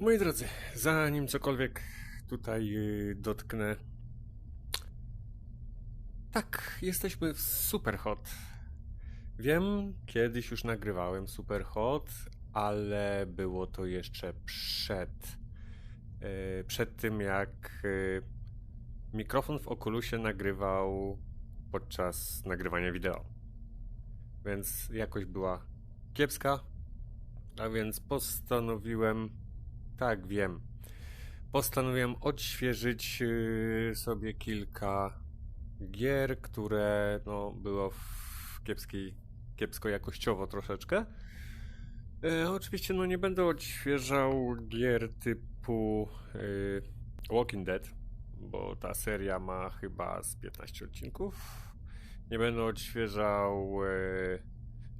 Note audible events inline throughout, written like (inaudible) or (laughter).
Moi drodzy, zanim cokolwiek tutaj y, dotknę. Tak, jesteśmy w Superhot. Wiem, kiedyś już nagrywałem Superhot, ale było to jeszcze przed. y, Przed tym, jak y, mikrofon w Oculusie nagrywał podczas nagrywania wideo. Więc jakość była kiepska, a więc postanowiłem tak, wiem. Postanowiłem odświeżyć yy, sobie kilka gier, które no, było w kiepskiej, kiepsko jakościowo troszeczkę. E, oczywiście no, nie będę odświeżał gier typu yy, Walking Dead, bo ta seria ma chyba z 15 odcinków. Nie będę odświeżał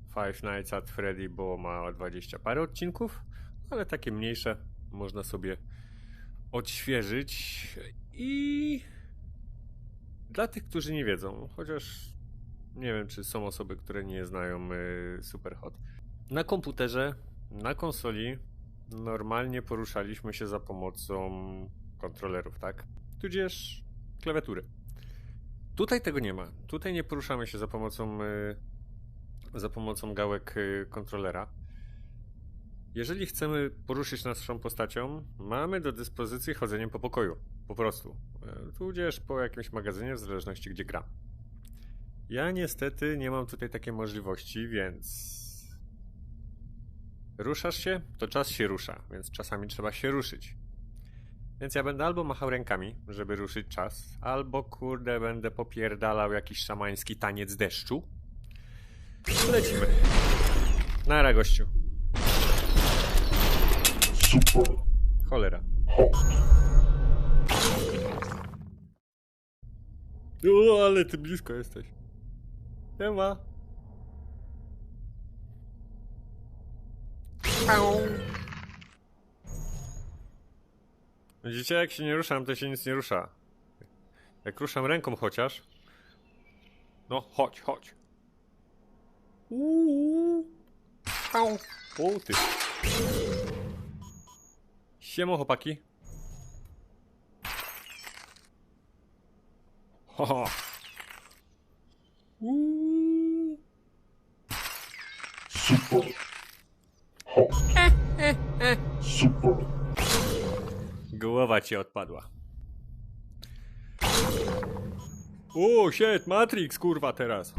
Five Nights at Freddy, bo ma 20 parę odcinków, ale takie mniejsze można sobie odświeżyć i dla tych, którzy nie wiedzą, chociaż nie wiem, czy są osoby, które nie znają y, Superhot. Na komputerze, na konsoli normalnie poruszaliśmy się za pomocą kontrolerów, tak? Tudzież klawiatury. Tutaj tego nie ma. Tutaj nie poruszamy się za pomocą y, za pomocą gałek y, kontrolera. Jeżeli chcemy poruszyć naszą postacią, mamy do dyspozycji chodzenie po pokoju. Po prostu. E, Tudzież po jakimś magazynie, w zależności gdzie gram. Ja niestety nie mam tutaj takiej możliwości, więc. Ruszasz się, to czas się rusza, więc czasami trzeba się ruszyć. Więc ja będę albo machał rękami, żeby ruszyć czas, albo kurde będę popierdalał jakiś szamański taniec deszczu. Lecimy. Nara gościu. Cholera. O, ale ty blisko jesteś. Nie ma. Widzicie, jak się nie ruszam, to się nic nie rusza. Jak ruszam ręką chociaż. No, chodź, chodź. Uuu. O, ty. Siemo, chłopaki. Haha. Uuu. Super hot. Super Głowa ci odpadła. O, shit, Matrix, kurwa, teraz.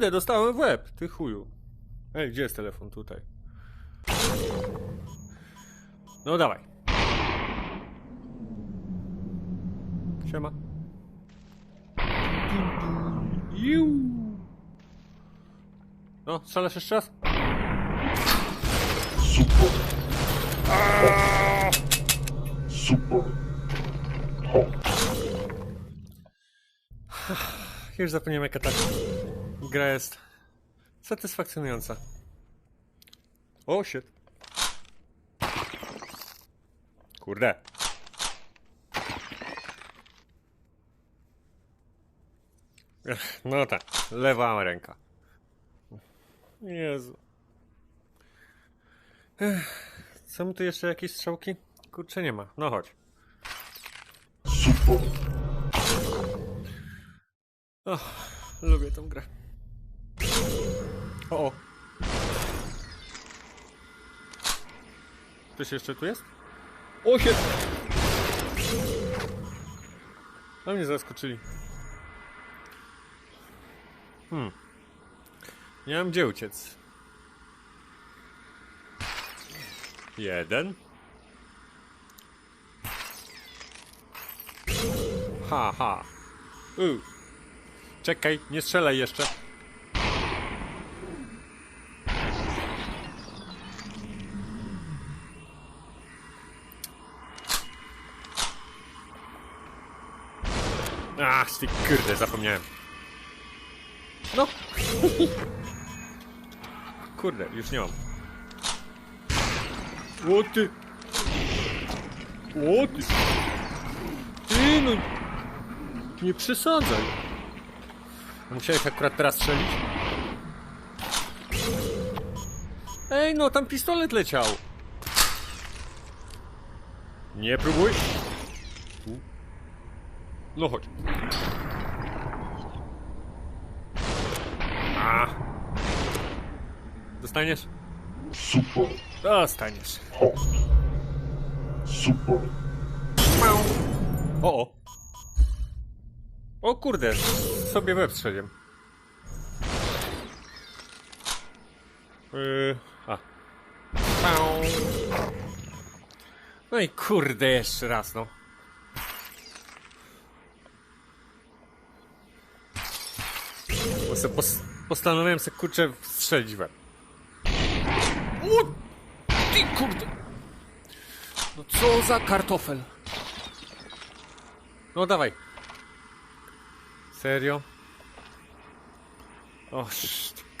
Kurde, dostałem w łeb, ty chuju. Ej, gdzie jest telefon? Tutaj. No dawaj. Siema. Iu. No, strzelasz jeszcze raz? super. Super hot. Już zapomniałem jaka ta gra jest satysfakcjonująca. O, shit. Kurde. No tak, lewa ręka. Jezu. Są tu jeszcze jakieś strzałki? Kurczę, nie ma. No chodź. Super Och, lubię tą grę. O, o. Ktoś jeszcze tu jest? O się! A mnie zaskoczyli. Hmm. Nie mam gdzie uciec. Jeden. Ha, ha. U. Czekaj, nie strzelaj jeszcze. Ach, ty kurde, zapomniałem. No. Kurde, już nie mam. O ty. O ty. Ty no. Nie przesadzaj. Musiałeś akurat teraz strzelić? Ej, no tam pistolet leciał. Nie próbuj. No chodź. A. Dostaniesz? Super Dostaniesz. hot. Super O, o. O kurde, sobie web strzeliłem. Yy, a. No i kurde, jeszcze raz, no. Bo se pos postanowiłem se kurczę strzelić web. U, ty kurde. No co za kartofel. No dawaj. Serio? O,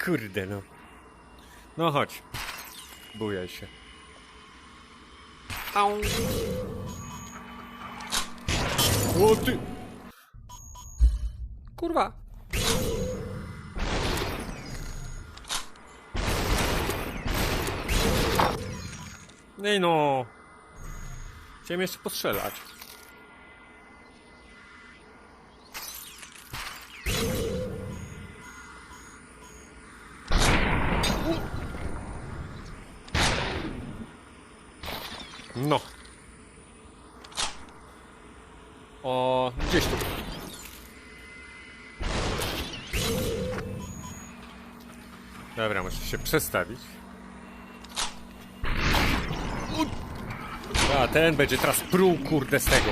kurde no. No chodź. Bujaj się. Au. O ty! Kurwa. Ej no. Chciałem jeszcze postrzelać. No. O, gdzieś tu. Dobra, muszę się przestawić. A, ten będzie teraz pruł, kurde, z tego.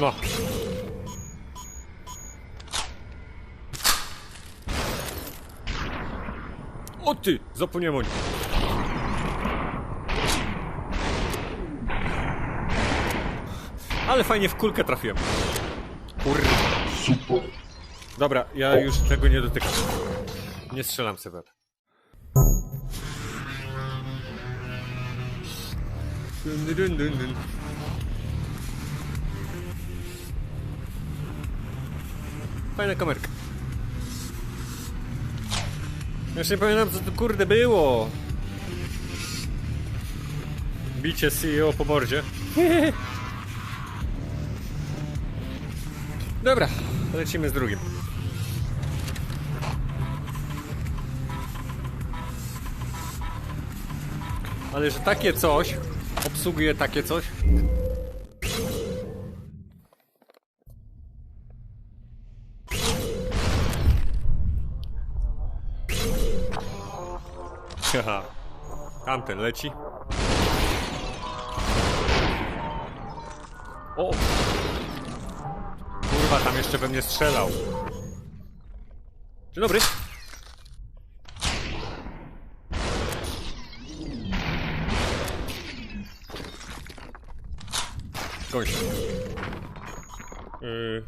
No. O ty! Zapomniałem o nim. Ale fajnie w kulkę trafiłem. Kurwa. super Dobra, ja już tego nie dotykam. Nie strzelam sobie. Dun, dun. Fajna kamerka. Już nie pamiętam co to kurde było. Bicie CEO po mordzie. (laughs) Dobra, lecimy z drugim. Ale że takie coś obsługuje takie coś. Haha. Tamten leci. O! Kurwa, tam jeszcze we mnie strzelał. Dzień dobry. Gość. Yy.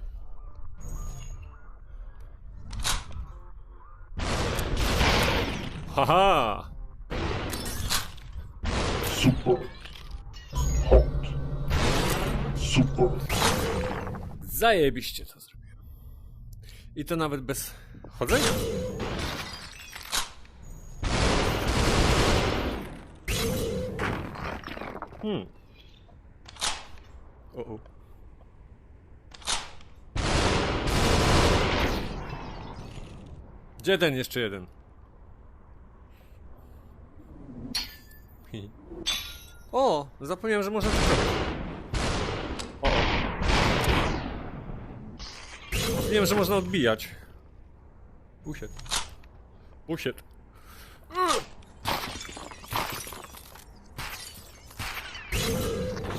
Haha! super hot. Super Zajebiście to zrobiłem. I to nawet bez chodzenia. Hmm. O, o. Gdzie ten jeszcze jeden? O, zapomniałem, że można tak robić. O, o. Wiem, że można odbijać. Usiedł. Usiedł.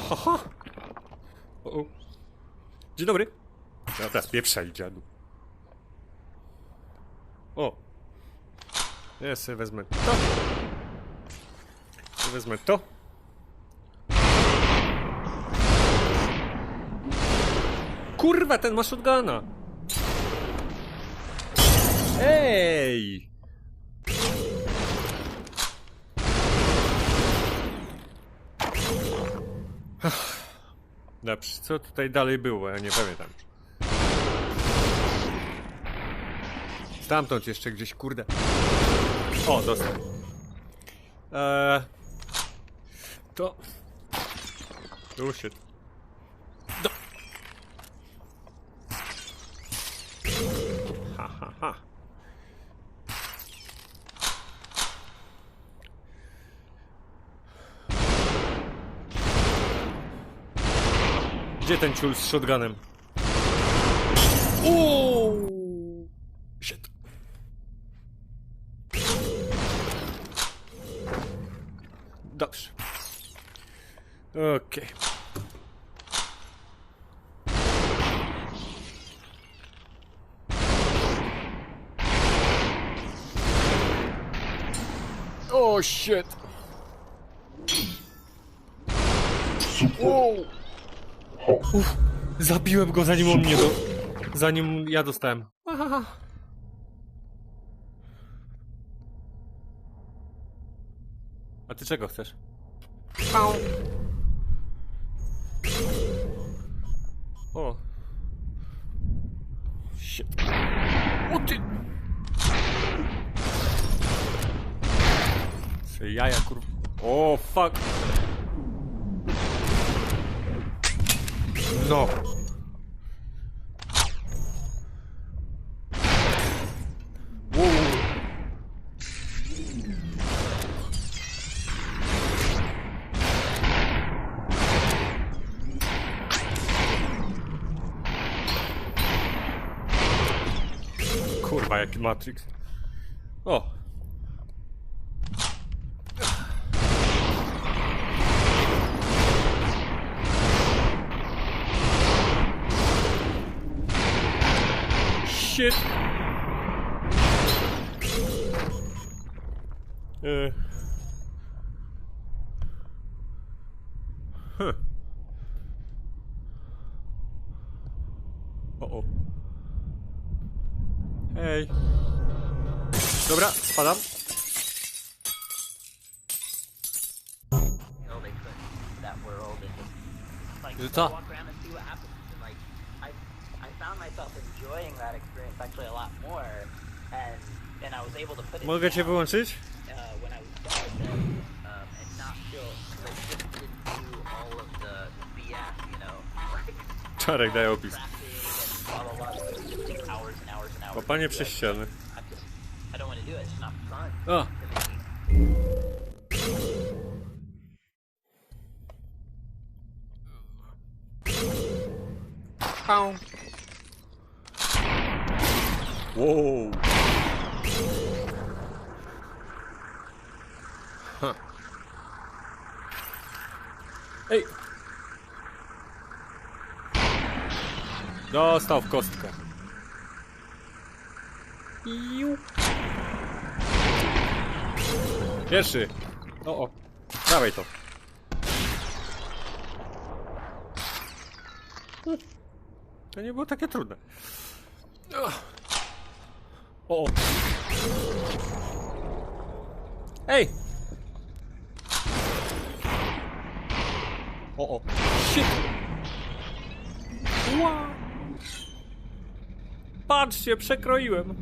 Haha. O, o. Dzień dobry. Ja teraz pieprzaj, dziadu. O. Ja sobie wezmę to. Ja Wezmę to. Kurwa, ten ma shotguna. Ej! Dobrze, co tutaj dalej było? Ja nie pamiętam. Stamtąd jeszcze gdzieś, kurde. O, dostał. Eee, to... Oh shit. Do... Ha, ha, ha. Gdzie ten ciul z shotgunem? Uuu! Shit. Dobrze. Okej. O shit. Super. Uff, zabiłem go zanim on mnie do... Zanim ja dostałem. Ahaha. A ty czego chcesz? Au. O. Shit. O ty! Se jaja kurwa. O fuck. No. Wow. Kurwa, jaki Matrix. O. Shit. Uh. Huh. O, o. Hej. Dobra, spadam. know enjoying that experience actually a lot more, and and I was able to put it. Mogę cię wyłączyć? Uh, when I was there, um, and not feel like just didn't all of the BS, you know. (laughs) Czarek daje opis. Łapanie przez ściany. O! Pał. Wow. Ha. Ej. Dostał w kostkę. Pierwszy. O, o. Dawaj to. To nie było takie trudne. O! Ej! O, o! Shit! Ła! Patrzcie, przekroiłem!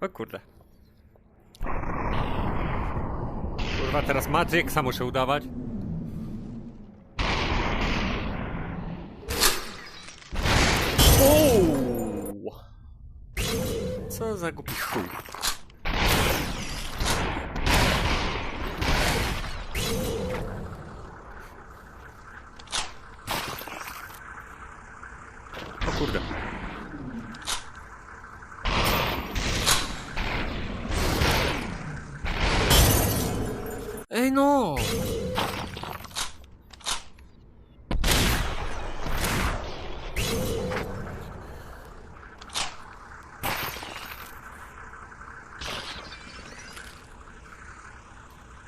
O kurde. Kurwa, teraz Matrixa muszę udawać. Co za głupi chuj.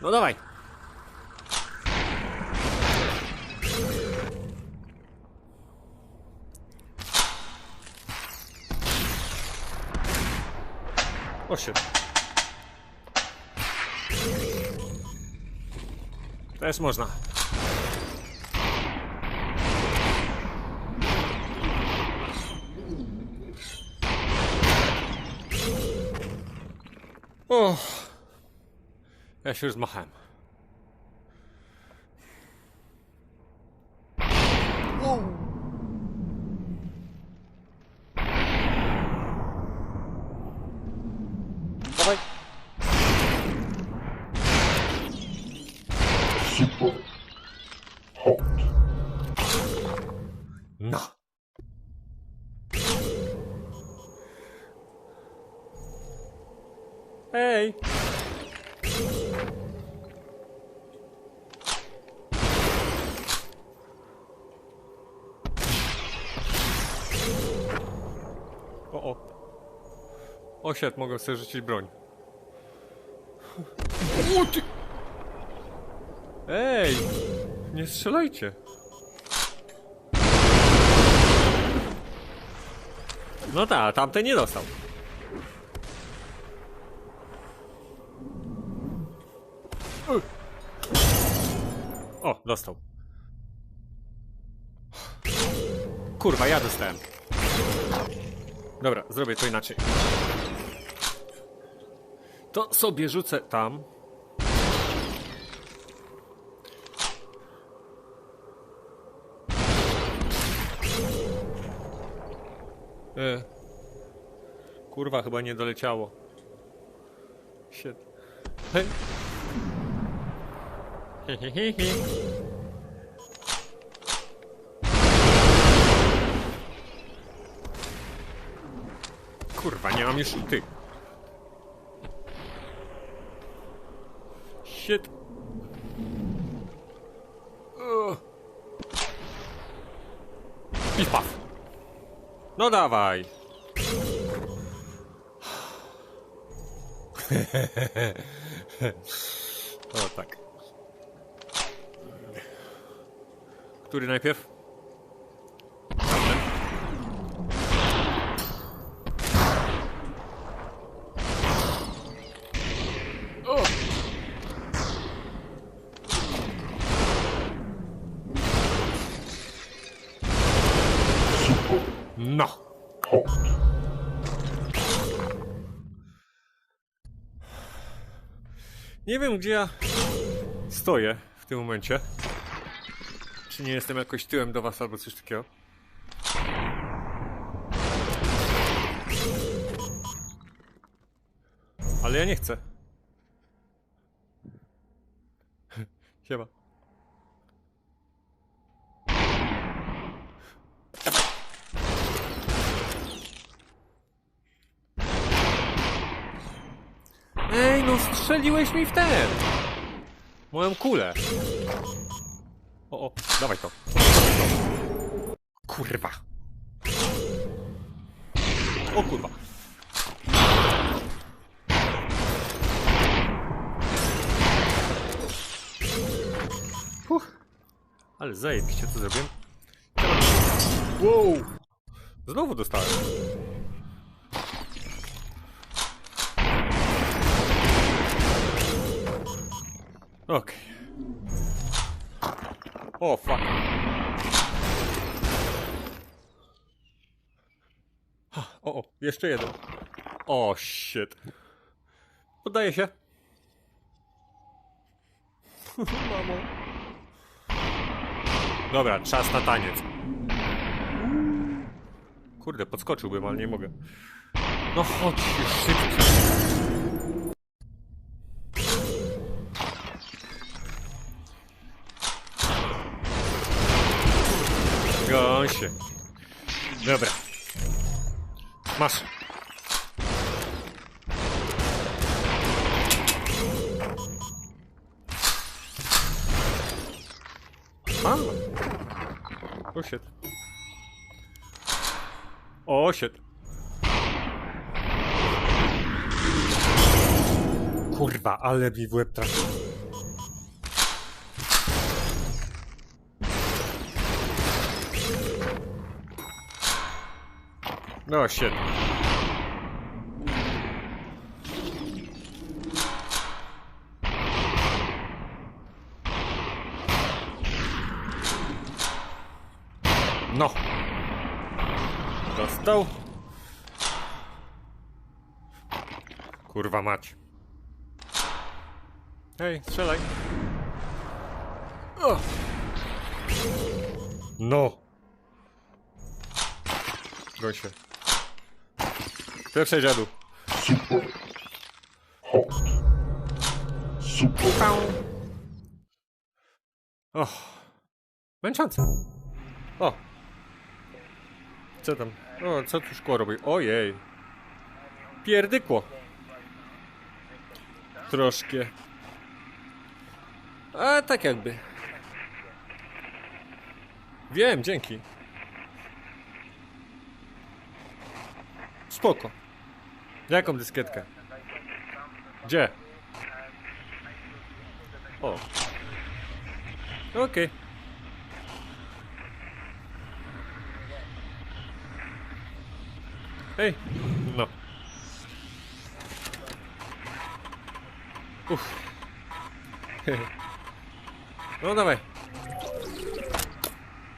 Ну давай. О, щит. Конечно, можно. Ja się już zmachałem. Dawaj. Osiad, mogę sobie rzucić broń. O, ty... Ej! Nie strzelajcie! No tak, tamten nie dostał. O, dostał. Kurwa, ja dostałem. Dobra, zrobię to inaczej. To sobie rzucę tam. E. Kurwa, chyba nie doleciało. Shit. Hej. He, he, he, he. Kurwa, nie mam już ty. Shit. I wpaw. No dawaj. (laughs) o tak. Który najpierw? Nie wiem, gdzie ja stoję w tym momencie. Czy nie jestem jakoś tyłem do was albo coś takiego? Ale ja nie chcę. (laughs) Siema. Ej, strzeliłeś mi w ten! Moją kulę. O, o, dawaj to. Kurwa. O kurwa. Uff. Ale zajebiście to zrobiłem. Wow. Znowu dostałem. Okej. O, fuck. O, o, jeszcze jeden. O, shit. Poddaję się. (laughs) Mamo. Dobra, czas na taniec. Kurde, podskoczyłbym, ale nie mogę. No chodź szybciej. Dobra. Masz. Mam. O shit. O shit. Kurwa, ale mi w łeb trafił. No, shit. No. Dostał. Kurwa mać. Hej, strzelaj. O. No. Gosie się. Pierwszy dziadu. Super. Hot. Super. Pał. O. Męczące. O. Co tam? O, co tu szkło robi? Ojej. Pierdykło. Troszkę. A tak jakby. Wiem, dzięki. Spoko. Jaką dyskietkę? Gdzie? O. Okej. Hej. No. Uff. (laughs) No dawaj.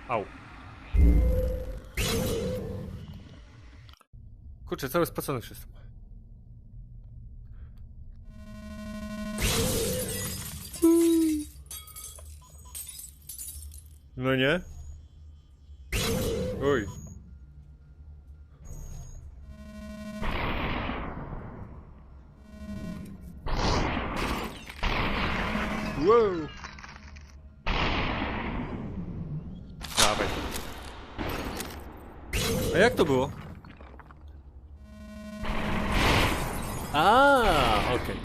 Au. Kurczę, cały spocony już nie? Oj. Wow. Dawaj. A jak to było? A, okej.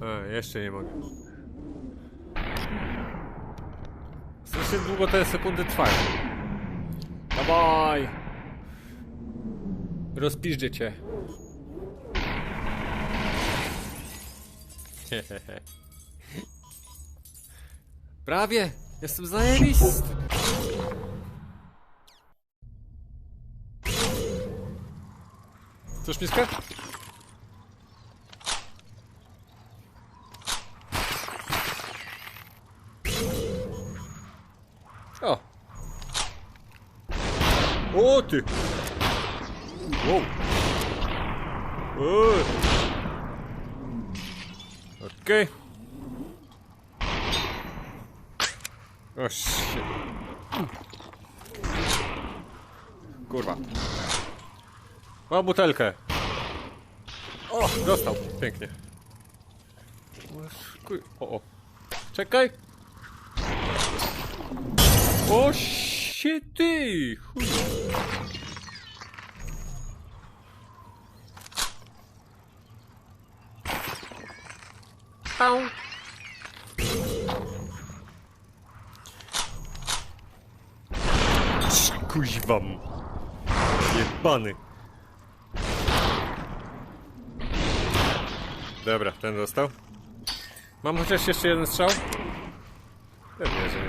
A, jeszcze nie mogę. Strasznie długo te sekundy trwają. Dawaj! Rozpiszcie cię. (laughs) Prawie! Jestem zajebisty! Chcesz miskę? O! O ty! Wow! Okej. O shit. Kurwa. O, butelkę. O, dostał. Pięknie. O, o. Czekaj. O, się ty! Chuj. Pał. Kuźwam. Jebany. Dobra, ten dostał. Mam chociaż jeszcze jeden strzał? Pewnie, że nie.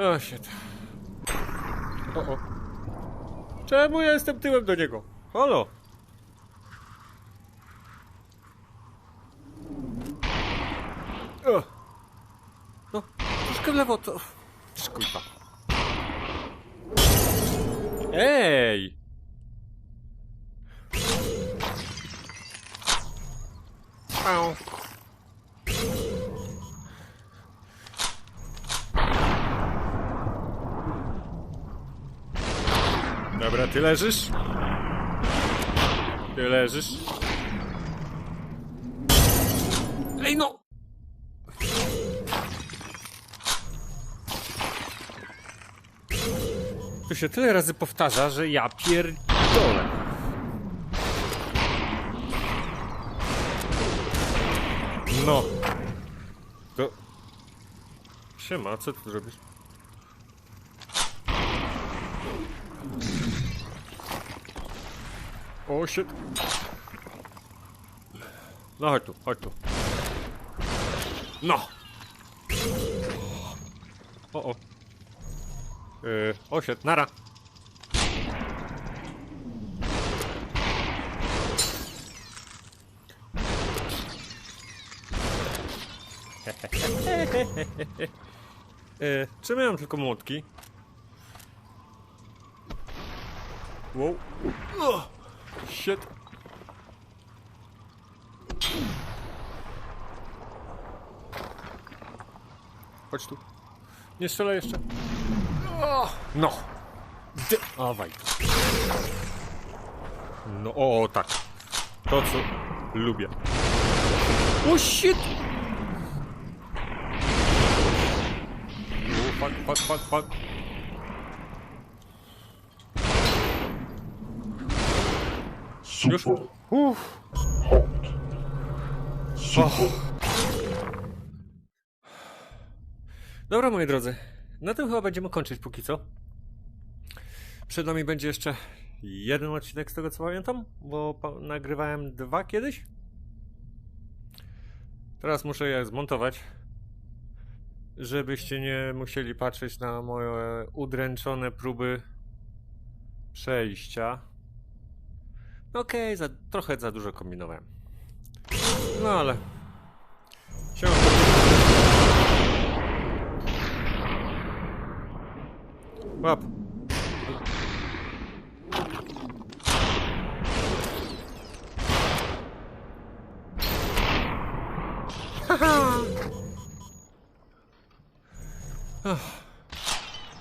O, shit. O, o. Czemu ja jestem tyłem do niego? Halo? O. No, troszkę w lewo to... Szkulpa. Ej! Au. Dobra, ty leżysz? Ty leżysz? Ej no! To się tyle razy powtarza, że ja pierdolę. No. To... Siema, co ty tu robisz? O, shit. No chodź tu, chodź tu. No! O, o. Yy, o, shit, nara. czemu ja mam tylko młotki? Wow. Shit. Chodź tu. Nie strzelaj jeszcze. No. Dy- Dawaj. No, o, tak. To, co lubię. O, shit! O, fuck, fuck, fuck, fuck. Już? Super Uff. hot. Super Dobra, moi drodzy. Na tym chyba będziemy kończyć póki co. Przed nami będzie jeszcze jeden odcinek z tego co pamiętam, bo nagrywałem dwa kiedyś. Teraz muszę je zmontować, żebyście nie musieli patrzeć na moje udręczone próby przejścia. Okej, za, trochę za dużo kombinowałem. No ale... Siema. Łap.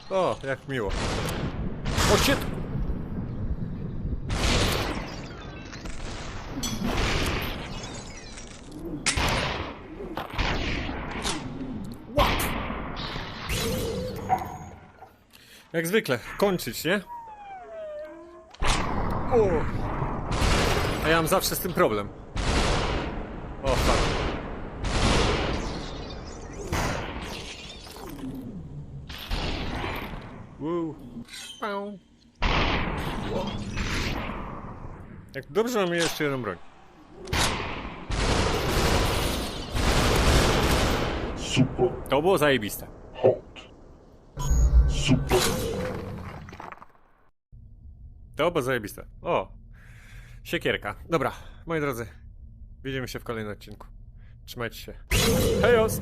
O, jak miło. O, shit! Jak zwykle, kończyć, nie? O! A ja mam zawsze z tym problem. O. Pau. Wow. Jak dobrze mam jeszcze jedną broń. Super To było zajebiste. hot. Super To było zajebiste. O! Siekierka. Dobra, moi drodzy. Widzimy się w kolejnym odcinku. Trzymajcie się. Hejos! (laughs)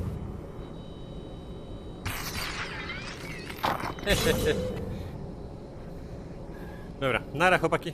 Dobra, nara chłopaki.